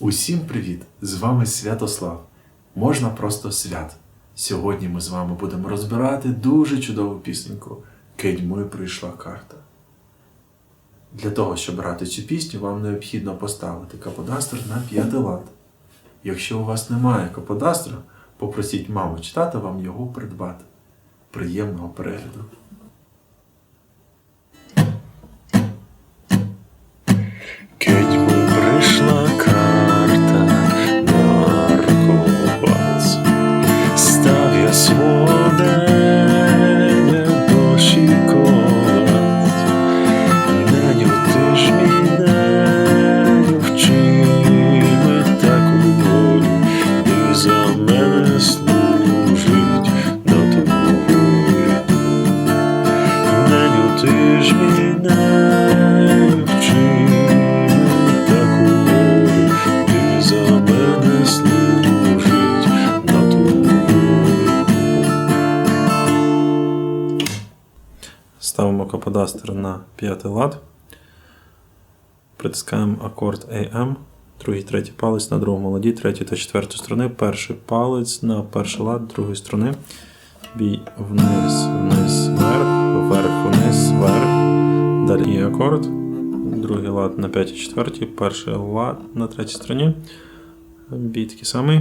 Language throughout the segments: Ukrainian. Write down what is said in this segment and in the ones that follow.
Усім привіт! З вами Святослав. Можна просто свят. Сьогодні ми з вами будемо розбирати дуже чудову пісеньку Кидьми прийшла карта. Для того, щоб грати цю пісню, вам необхідно поставити каподастр на п'ятий лад. Якщо у вас немає каподастра, попросіть маму чи тата вам його придбати. Приємного перегляду! Каподастер на п'ятий лад. Притискаємо акорд AM, другий, третій палець на другому ладі, третій та четверту струни, перший палець на перший лад другої струни. Бій вниз, вниз, вверх, вверх, вниз, вверх. Далі і акорд. Другий лад на п'ятій четвертій, перший лад на третій струні. Бій такий самий.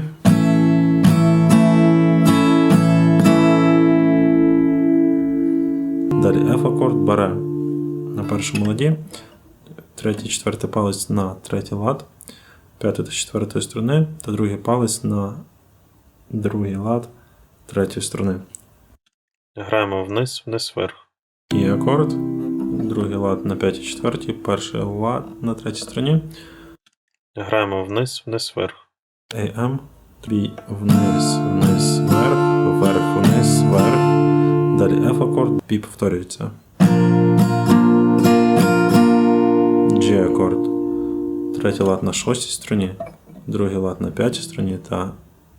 Далі F акорд бере на першому ладі, третій, четвертий палець на третій лад, п'ятий та четвертої струни, та другий палець на другий лад третьої струни. Граємо вниз, вниз, вверх. І акорд, другий лад на п'ятій четвертій, перший лад на третій струні. Граємо вниз, вниз, вверх. AM, бій вниз, вниз, вверх, вверх, вниз, вверх. Далі F акорд, бій повторюється. G акорд. Третій лад на шостій струні, другий лад на п'ятій струні та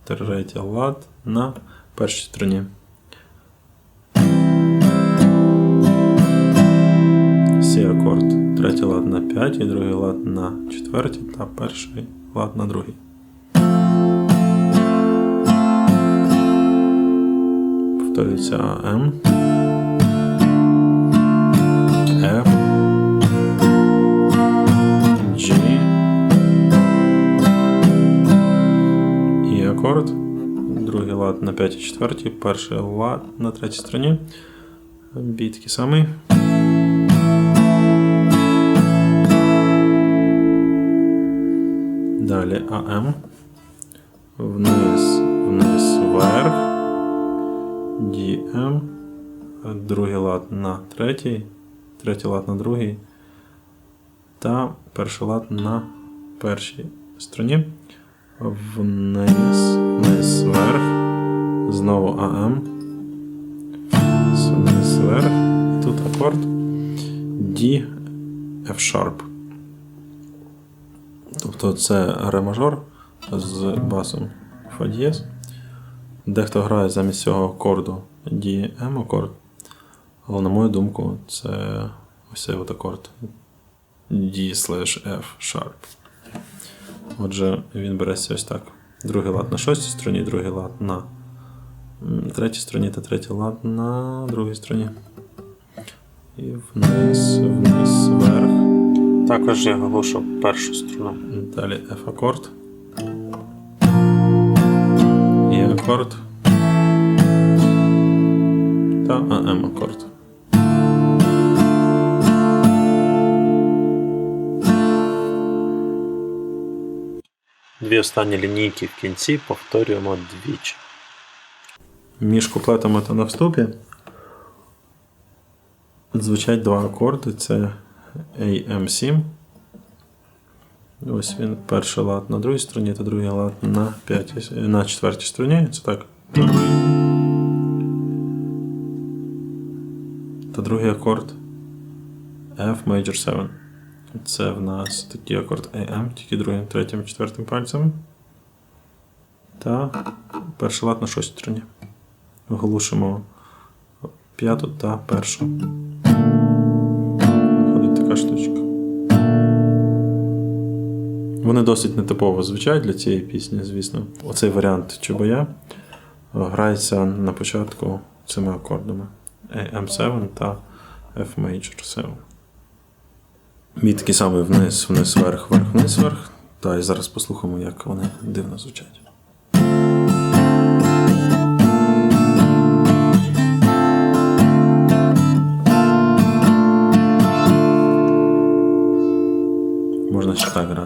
третій лад на першій струні. C акорд. Третій лад на п'ятій, другий лад на четвертій та перший лад на другій. Повторюється М. F. G. І акорд. Другий лад на п'ятій четвертій, перший лад на третій струні. Бій такий самий. Далі АМ. Вниз, вниз, вверх. DM. Другий лад на третій, третій лад на другий. Та перший лад на першій струні. Вниз, вниз, вверх. Знову АМ. Вниз, вверх. Тут акорд D F Sharp. Тобто це ре мажор з басом Фа дієз. Дехто грає замість цього акорду DM акорд. Але на мою думку, це ось цей от акорд D F Sharp. Отже, він береться ось так. Другий лад на шостій струні, другий лад на третій струні та третій лад на другій струні. І вниз, вниз, вверх. Також я глушу першу струну. Далі F акорд. Акорд. Та АМ акорд. Дві останні лінійки в кінці повторюємо двічі. Між куплетами та на вступі звучать два акорди. Це AM7. Ось він перший лад на другій струні та другий лад на, п'ятій, на четвертій струні. Це так. Та другий акорд F major 7. Це в нас такий акорд AM, тільки другим, третім, четвертим пальцем. Та перший лад на шостій струні. Оголошимо п'яту та першу. Виходить така штучка. Вони досить нетипово звучать для цієї пісні, звісно. Оцей варіант Чубая е, грається на початку цими акордами AM7 та F major 7. Мій такий самий вниз, вниз, вверх, вверх, вниз, вверх. Та і зараз послухаємо, як вони дивно звучать.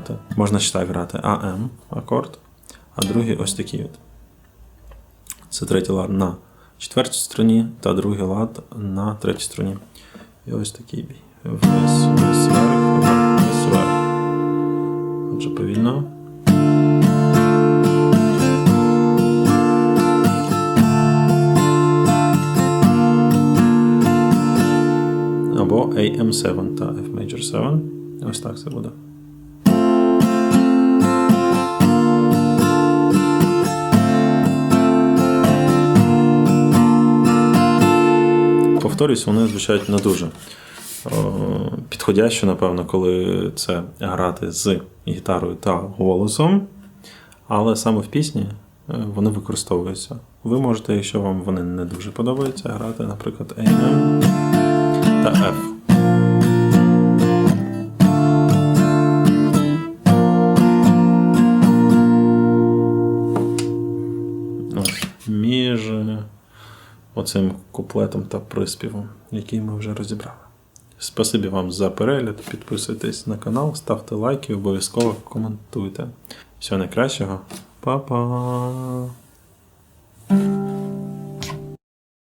Грати. Можна ще так грати АМ акорд, а другий ось такий от. Це третій лад на четвертій струні та другий лад на третій струні. І ось такий бій. Вниз, вниз, вверх, вниз, вверх. Отже, повільно. Або AM7 та F major 7. Ось так це буде. Повторюсь, вони звучать не дуже підходяще, напевно, коли це грати з гітарою та голосом. Але саме в пісні е, вони використовуються. Ви можете, якщо вам вони не дуже подобаються, грати, наприклад, AM та F. оцим куплетом та приспівом, який ми вже розібрали. Спасибі вам за перегляд. Підписуйтесь на канал, ставте лайки, обов'язково коментуйте. Всього найкращого. Па-па!